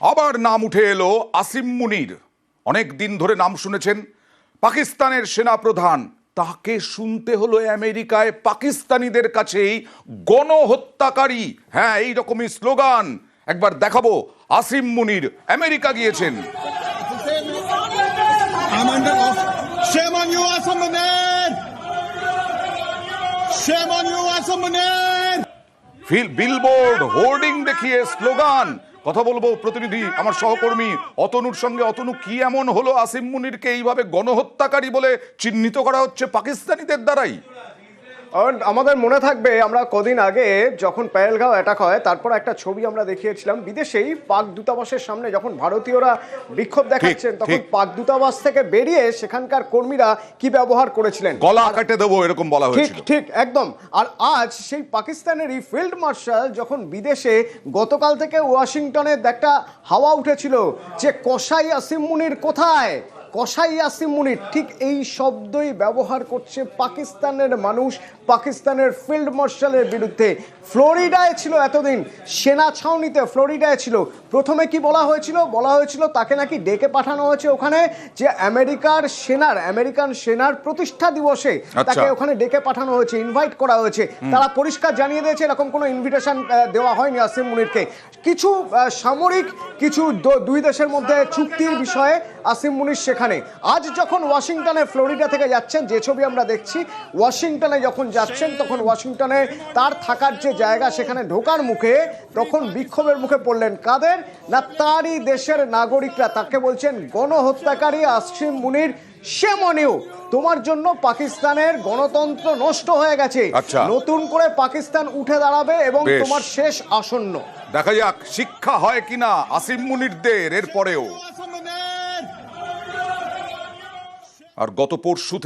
আবার নাম উঠে এলো আসিম মুনির। অনেক দিন ধরে নাম শুনেছেন, পাকিস্তানের সেনাপ্রধান। তাকে শুনতে হলো আমেরিকায় পাকিস্তানিদের কাছেই গণহত্যাকারী। হ্যাঁ এই রকমই স্লোগান। একবার দেখাবো, আসিম মুনির, আমেরিকা গিয়েছেন. Shame on you! ফিল বিলবোর্ড হোর্ডিং দেখিয়ে স্লোগান। কথা বলব প্রতিনিধি, আমার সহকর্মী, অতনুর সঙ্গে। অতনু, কি এমন হলো? আসিম মুনিরকে এইভাবে গণহত্যাকারী বলে চিহ্নিত করা হচ্ছে পাকিস্তানিদের দ্বারাই? আমাদের মনে থাকবে আমরা কদিন আগে যখন পেহেলগাঁও অ্যাটাক হয় তারপর একটা ছবি আমরা দেখিয়েছিলাম বিদেশেই পাক দূতাবাসের সামনে যখন ভারতীয়রা বিক্ষোভ দেখাচ্ছেন তখন পাক দূতাবাস থেকে বেরিয়ে সেখানকার কর্মীরা কি ব্যবহার করেছিলেন? গলা কাটে দেবো এরকম বলা ঠিক হয়েছিল। ঠিক একদম। আর আজ সেই পাকিস্তানেরই ফিল্ড মার্শাল যখন বিদেশে গতকাল থেকে ওয়াশিংটনে একটা হাওয়া উঠেছিল যে কসাই আসিম মুনির কোথায়? কসাই আসিম মুনির ঠিক এই শব্দই ব্যবহার করছে পাকিস্তানের মানুষ পাকিস্তানের ফিল্ড মার্শালের বিরুদ্ধে। ফ্লোরিডায় ছিল এতদিন সেনা ছাউনিতে ফ্লোরিডায় ছিল। প্রথমে কি বলা হয়েছিল? বলা হয়েছিল তাকে নাকি ডেকে পাঠানো হয়েছে ওখানে যে আমেরিকার সেনার আমেরিকান সেনার প্রতিষ্ঠা দিবসে তাকে আচ্ছা। ওখানে ডেকে পাঠানো হয়েছে ইনভাইট করা হয়েছে। তারা পরিষ্কার জানিয়ে দিয়েছে এরকম কোনো ইনভিটেশন দেওয়া হয়নি আসিম মুনিরকে। কিছু সামরিক কিছু দুই দেশের মধ্যে চুক্তির বিষয়ে আসিম মুনির সেখানে। আজ যখন ওয়াশিংটনে ফ্লোরিডা থেকে যাচ্ছেন যে ছবি আমরা দেখছি ওয়াশিংটনে যখন যাচ্ছেন তখন ওয়াশিংটনে তার থাকার যে জায়গা সেখানে ঢোকার মুখে তখন বিক্ষোভের মুখে পড়লেন কাদের? না তারই দেশের নাগরিকরা তাকে বলছেন গণহত্যাকারী আসিম মুনির সেমনেও তোমার জন্য পাকিস্তানের গণতন্ত্র নষ্ট হয়ে গেছে। আচ্ছা। নতুন করে পাকিস্তান উঠে দাঁড়াবে এবং তোমার শেষ আসন্ন। দেখা যাক শিক্ষা হয় কিনা আসিম মুনিরদের এরপরেও। আর গত পরশু